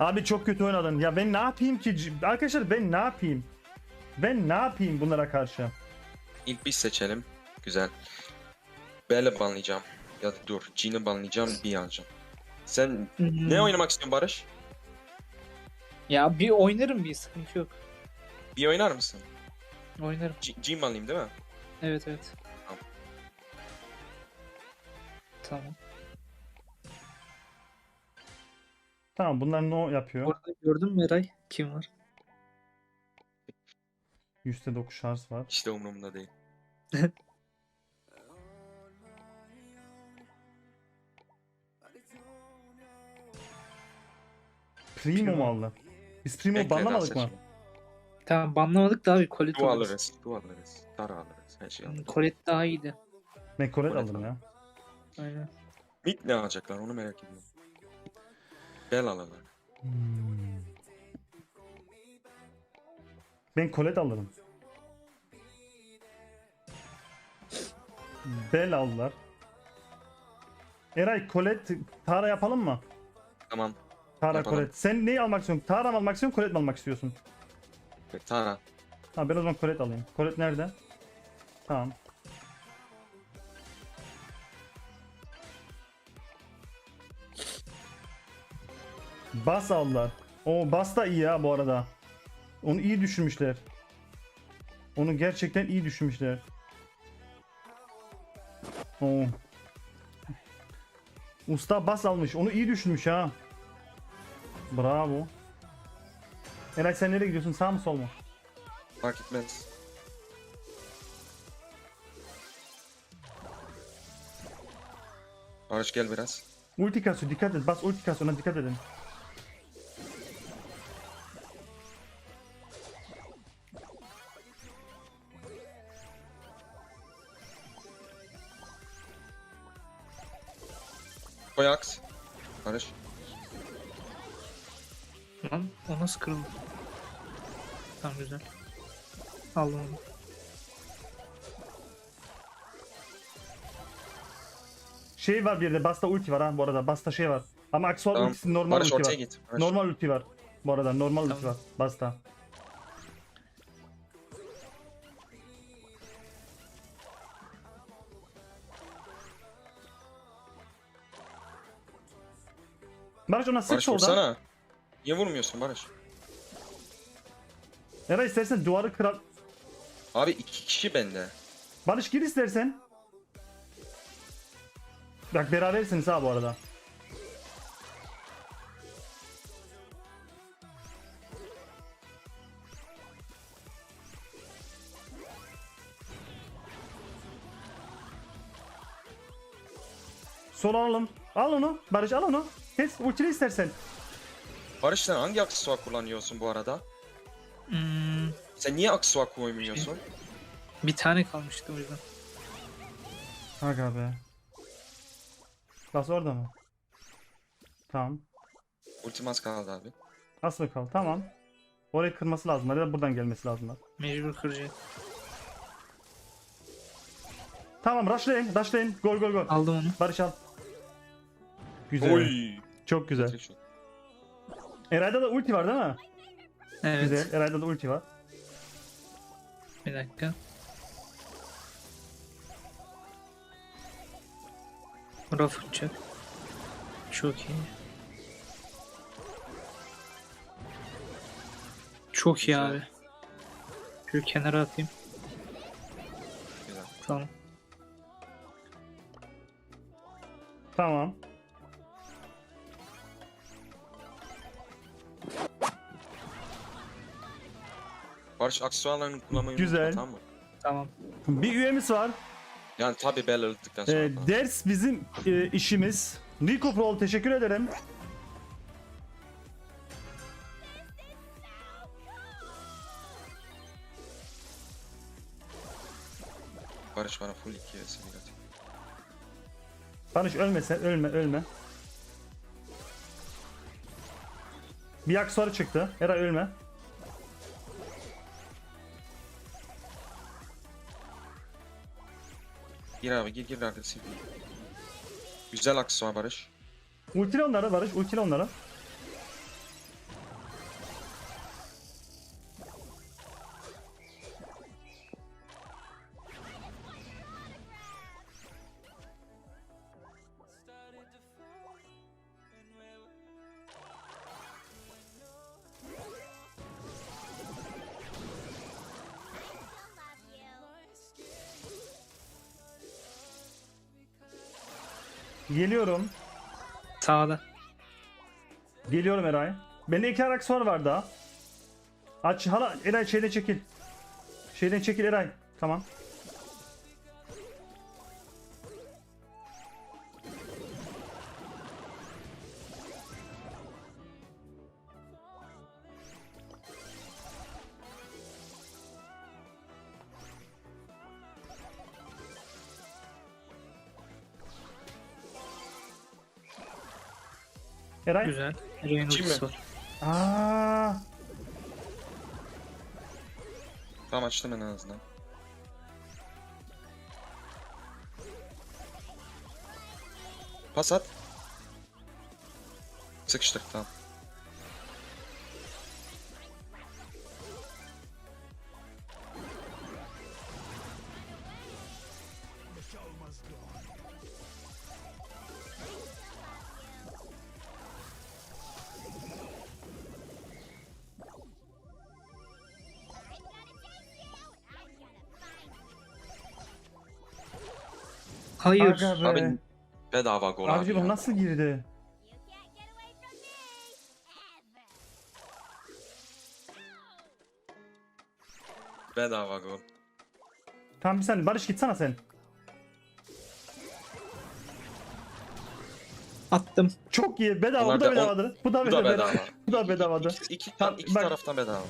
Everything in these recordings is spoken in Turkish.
Abi çok kötü oynadın. Ya ben ne yapayım ki? Arkadaşlar ben ne yapayım? Ben ne yapayım bunlara karşı? İlk biz seçelim. Güzel. Bell'i banlayacağım. Ya da dur. Jean'i banlayacağım. bir alacağım. Sen Hmm. ne oynamak istiyorsun Barış? Ya bir oynarım bir sıkıntı yok. Bir oynar mısın? Oynarım. Je- Jean banlayayım değil mi? Evet evet. Tamam. Tamam. Tamam bunlar ne yapıyor? Orada gördün mü Eray? Kim var? %9 şarj var. İşte umurumda değil. Primo mu aldı? Biz Primo Bekle, banlamadık daha mı? seçelim. Tamam banlamadık da abi Colette Du alırız. alırız. Du alırız. Tara alırız. Her şey alırız. Colette daha iyiydi. Colette Colette alırım ya. Aynen. Mid ne alacaklar onu merak ediyorum. Bell alırlar. Hmm. Ben Colette alırım. Bell aldılar. Eray Colette Tara yapalım mı? Tamam. Tara Yapalım. Colette. Sen neyi almak istiyorsun? Tara mı almak istiyorsun? Colette mi almak istiyorsun? Tara. Ha ben o zaman Colette alayım. Colette nerede? Tamam. Bas aldılar. O Bas da iyi ya bu arada. Onu iyi düşünmüşler. Onu gerçekten iyi düşünmüşler. Oo. Usta bas almış. Onu iyi düşünmüş ha. Bravo. Eray sen nereye gidiyorsun? Sağ mı sol mu? Fark etmez. Barış gel biraz. Ulti kasıyor dikkat et. Bas ulti kasıyor ona dikkat edin. Koy aks. Barış. Lan o nasıl kırıldı? Tamam güzel. Aldım onu. Şey var bir de Basta ulti var ha bu arada. Basta şey var. Ama Aksual Tamam. ultisi normal Barış ulti ortaya var. git. Barış. Normal ulti var. Bu arada normal ulti var. Basta. Barış ona sık Barış soldan. vursana. Niye vurmuyorsun Barış? Eray istersen duvarı kırar. Abi iki kişi bende. Barış gir istersen. Bak berabersiniz ha bu arada. Sol alalım. Al onu. Barış al onu. Kes ultili istersen. Barış sen hangi aksesuar kullanıyorsun bu arada? Hmm, Sen niye aksesuar koymuyorsun? bir tane kalmıştı o yüzden. Aga be. Bas orada mı? Tamam. Ultimas kaldı abi. Asıl kal. Tamam. Orayı kırması lazım. Ya da buradan gelmesi lazım. Mecbur kıracak. Tamam rushlayın. Rushlayın. Gol gol gol. Aldım onu. Barış al. Güzel. Oy. Çok güzel. Eray'da da ulti var değil mi? Evet. Güzel. Eray'da da ulti var. Bir dakika. Raf uçacak. Çok iyi. Çok iyi Güzel. abi. Şu kenara atayım. Güzel. Tamam. Tamam. Barış aksesuarlarını kullanmayı Güzel. unutma tamam mı? Tamam. Bir üyemiz var. Yani tabi bel öldükten sonra. Ee, ders bizim e, işimiz. Nico Prol teşekkür ederim. Barış bana full 2 vs atıyor. Barış ölme sen. Ölme ölme. Bir aksesuarı çıktı. Eray ölme. Gir abi gir gir agresif. Güzel aksesuar Barış. Ultile onlara Barış. Ultile onlara. Geliyorum. Sağda. Geliyorum Eray. Bende iki aksor var daha. Aç hala Eray şeyden çekil. Şeyden çekil Eray. Tamam. Eray. Güzel. Rey'in Kim ultisi mi? var. Aa, Tamam açtım en azından. Pas at. Sıkıştık tamam. Hayır. Aga be. Abi bedava gol abi Abicim ya. nasıl girdi? Bedava gol. Tamam bir saniye Barış gitsene sen. Attım. Çok iyi. Bedava. Onlar bu da on- bedavadır. Bu da Bu da bedava. bedava. Bu da bedavadır. İki, iki, Tamam, iki bak. taraftan bedava.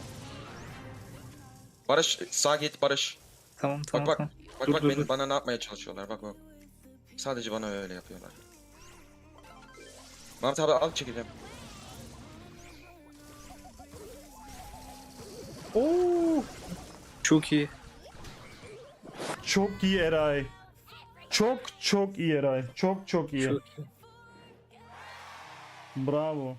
Barış sağ git Barış. Tamam tamam bak. tamam. Bak Dur, bak dur, beni, dur. bana ne yapmaya çalışıyorlar bak bak. Sadece bana öyle yapıyorlar. Mehmet abi al çekeceğim. Oo, Çok iyi. çok iyi Eray. Çok çok iyi Eray. Çok çok iyi. Çok iyi. Bravo.